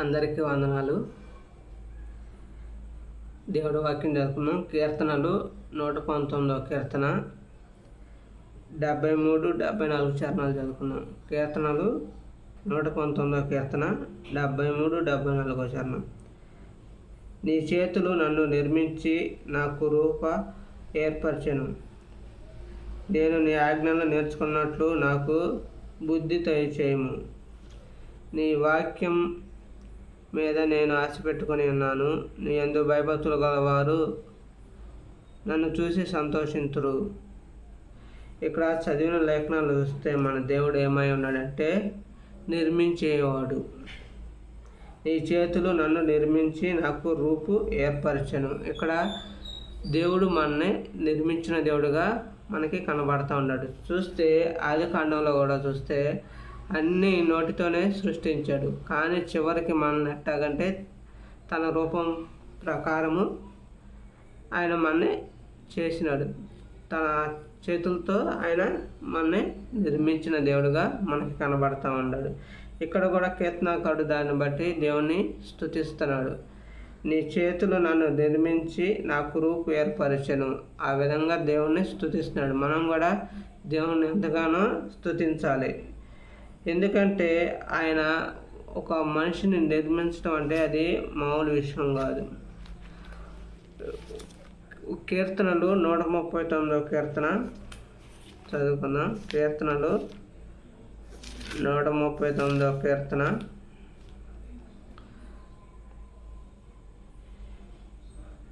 అందరికీ వందనాలు. దేవుడు వాక్యం చదువుకున్నాం కీర్తనలు నూట పంతొమ్మిదవ కీర్తన. డెబ్బై మూడు డెబ్బై నాలుగు చరణాలు చదువుకున్నాం కీర్తనలు నూట పంతొమ్మిదవ కీర్తన డెబ్బై మూడు డెబ్బై నాలుగో చరణం. నీ చేతులు నన్ను నిర్మించి నాకు రూప ఏర్పరిచాను. నేను నీ ఆజ్ఞలు నేర్చుకున్నట్లు నాకు బుద్ధి దయచేయము. నీ వాక్యం మీద నేను ఆశ పెట్టుకుని ఉన్నాను. నీ ఎందు భయభక్తులు గలవారు నన్ను చూసి సంతోషింతురు. ఇక్కడ చదివిన లేఖనాలు చూస్తే మన దేవుడు ఏమై ఉన్నాడంటే నిర్మించేవాడు. నీ చేతులు నన్ను నిర్మించి నాకు రూపు ఏర్పరచను. ఇక్కడ దేవుడు మనని నిర్మించిన దేవుడుగా మనకి కనబడతా ఉన్నాడు. చూస్తే ఆది కాండంలో కూడా చూస్తే అన్నీ నోటితోనే సృష్టించాడు. కానీ చివరికి మనల్ని ఎట్టాగంటే తన రూపం ప్రకారము ఆయన మనని చేసినాడు. తన చేతులతో ఆయన మనని నిర్మించిన దేవుడుగా మనకి కనబడతా ఉన్నాడు. ఇక్కడ కూడా కీర్తనాకారుడు దాన్ని బట్టి దేవుణ్ణి స్థుతిస్తున్నాడు నీ చేతులు నన్ను నిర్మించి నాకు రూపు ఏర్పరిచను. ఆ విధంగా దేవుణ్ణి స్థుతిస్తున్నాడు మనం కూడా దేవుణ్ణి ఎంతగానో స్థుతించాలి ఎందుకంటే ఆయన ఒక మనిషిని నిర్మించడం అంటే అది మామూలు విషయం కాదు. కీర్తనలు నూట ముప్పై తొమ్మిదవ కీర్తన చదువుకుందాం. కీర్తనలు నూట ముప్పై తొమ్మిదో కీర్తన.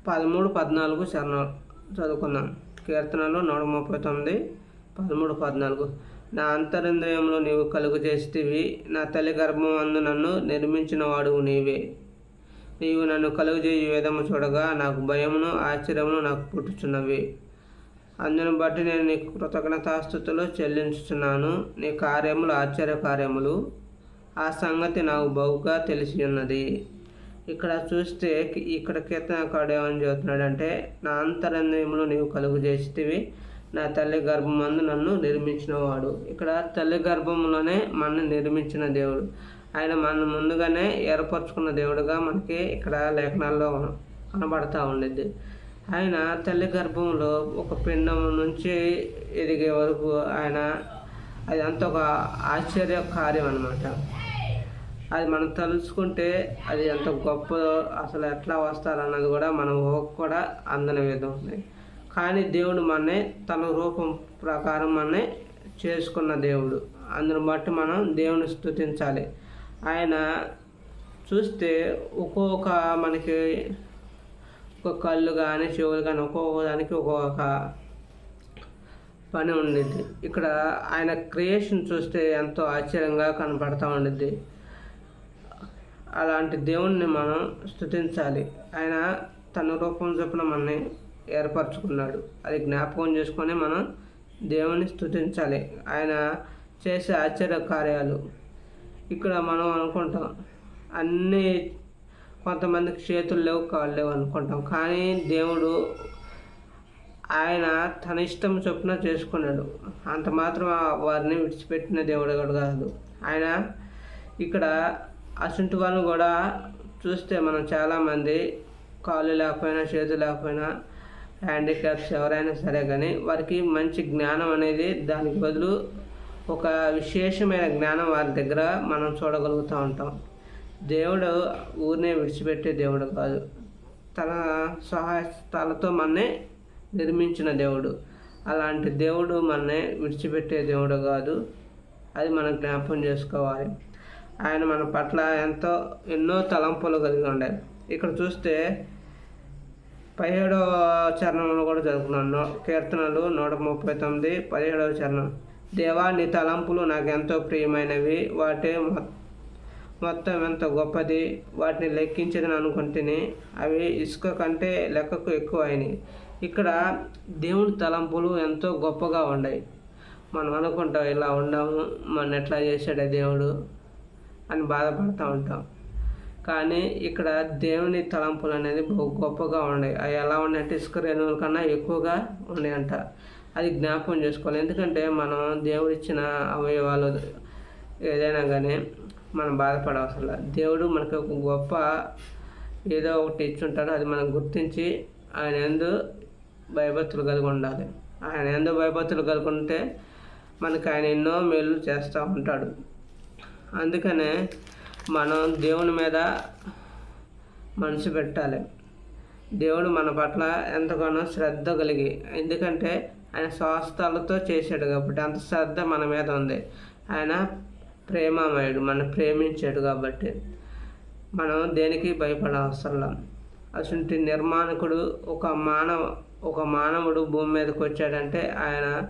పదమూడు పద్నాలుగు చరణాలు చదువుకుందాం. కీర్తనలు నూట ముప్పై తొమ్మిది పదమూడు పద్నాలుగు. నా అంతరింద్రియంలో నీవు కలుగు చేసేవి నా తల్లి గర్భం అందు నన్ను నిర్మించిన వాడువు నీవే. నీవు నన్ను కలుగు విధము చూడగా నాకు భయమును ఆశ్చర్యమును నాకు పుట్టుచున్నవి. అందును బట్టి నేను నీ కృతజ్ఞతాస్థుతులు చెల్లించుచున్నాను. నీ కార్యములు ఆశ్చర్య కార్యములు. ఆ సంగతి నాకు బహుగా తెలిసి ఉన్నది ఇక్కడ చూస్తే ఇక్కడ కీర్తనకాడు ఏమని చెబుతున్నాడంటే నా అంతరంగంలో నీవు కలుగు చేసేవి నా తల్లి గర్భమందు నన్ను నిర్మించిన వాడు ఇక్కడ తల్లి గర్భంలోనే మనల్ని నిర్మించిన దేవుడు. ఆయన మన ముందుగానే ఏర్పరచుకున్న దేవుడుగా మనకి ఇక్కడ లేఖనాల్లో కనబడతా ఉండేది ఆయన తల్లి గర్భంలో ఒక పిండం నుంచి ఎదిగే వరకు ఆయన అది అంత ఒక ఆశ్చర్య కార్యం అనమాట అది మనం తలుచుకుంటే అది ఎంత గొప్ప అసలు ఎట్లా వస్తారన్నది కూడా మనం ఊహకు కూడా అందని విధం ఉంది. కానీ దేవుడు మననే తన రూపం ప్రకారం మననే చేసుకున్న దేవుడు. అందుని బట్టి మనం దేవుని స్థుతించాలి ఆయన చూస్తే ఒక్కొక్క మనకి ఒక కళ్ళు కానీ చెవులు కానీ ఒక్కొక్క దానికి ఒక్కొక్క పని ఉండిద్ది. ఇక్కడ ఆయన క్రియేషన్ చూస్తే ఎంతో ఆశ్చర్యంగా కనపడతా ఉండిద్ది. అలాంటి దేవుణ్ణి మనం స్థుతించాలి ఆయన తన రూపం చొప్పున మనని ఏర్పరచుకున్నాడు. అది జ్ఞాపకం చేసుకొని మనం దేవుని స్థుతించాలి ఆయన చేసే ఆశ్చర్య కార్యాలు. ఇక్కడ మనం అనుకుంటాం అన్నీ కొంతమందికి చేతులు లేవు కాళ్ళు లేవు అనుకుంటాం. కానీ దేవుడు ఆయన తన ఇష్టం చొప్పున చేసుకున్నాడు. అంత మాత్రం వారిని విడిచిపెట్టిన దేవుడు కాదు. ఆయన ఇక్కడ అసంటి వాళ్ళు కూడా చూస్తే మనం చాలామంది కాళ్ళు లేకపోయినా చేతులు లేకపోయినా హ్యాండిక్యాప్స్ ఎవరైనా సరే కానీ వారికి మంచి జ్ఞానం అనేది దానికి బదులు ఒక విశేషమైన జ్ఞానం వారి దగ్గర మనం చూడగలుగుతూ ఉంటాం. దేవుడు ఊరినే విడిచిపెట్టే దేవుడు కాదు. తన సహాయతాలతో మన్నే నిర్మించిన దేవుడు. అలాంటి దేవుడు మన్నే విడిచిపెట్టే దేవుడు కాదు. అది మనం జ్ఞాపం చేసుకోవాలి. ఆయన మన పట్ల ఎంతో ఎన్నో తలంపులు కలిగి ఉండే ఇక్కడ చూస్తే పదిహేడవ చరణంలో కూడా చదువుకున్నాను కీర్తనలు నూట ముప్పై తొమ్మిది పదిహేడవ చరణం. దేవా నీ తలంపులు నాకు ఎంతో ప్రియమైనవి. వాటి మొత్తం ఎంత గొప్పది. వాటిని లెక్కించదని అనుకుంటేనే అవి ఇసుక కంటే లెక్కకు ఎక్కువ అయినాయి ఇక్కడ దేవుని తలంపులు ఎంతో గొప్పగా ఉన్నాయి మనం అనుకుంటాం ఇలా ఉండాము మన ఎట్లా చేశాడే దేవుడు అని బాధపడుతూ ఉంటాం. కానీ ఇక్కడ దేవుని తలంపులు అనేది బహు గొప్పగా ఉన్నాయి. అవి ఎలా ఉన్నాయంటే ఇసుక రేణువుల కన్నా ఎక్కువగా ఉన్నాయంట. అది జ్ఞాపకం చేసుకోవాలి. ఎందుకంటే మనం దేవుడిచ్చిన అవయవాలు ఏదైనా కానీ మనం బాధపడవసరం దేవుడు మనకు ఒక గొప్ప ఏదో ఒకటి ఇచ్చుంటాడు. అది మనం గుర్తించి ఆయన ఎందు భయభక్తులు కలిగి ఉండాలి. ఆయన ఎందు భయభక్తులు కలిగి ఉంటే మనకు ఆయన ఎన్నో మేలు చేస్తూ ఉంటాడు. అందుకనే మనం దేవుని మీద మనసు పెట్టాలి. దేవుడు మన పట్ల ఎంతగానో శ్రద్ధ కలిగి ఎందుకంటే ఆయన స్వాస్థలతో చేశాడు కాబట్టి అంత శ్రద్ధ మన మీద ఉంది. ఆయన ప్రేమమయుడు మనం ప్రేమించాడు కాబట్టి మనం దేనికి భయపడవసరం అటువంటి నిర్మాణకుడు ఒక మానవ ఒక మానవుడు భూమి మీదకి వచ్చాడంటే ఆయన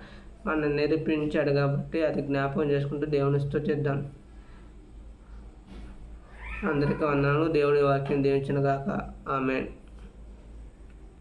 మన నిరూపించాడు కాబట్టి అది జ్ఞాపకం చేసుకుంటూ దేవుని స్థుతిద్దాం. అందరికీ వందనాలు. దేవుడి వాక్యం దీవించిన గాక ఆమె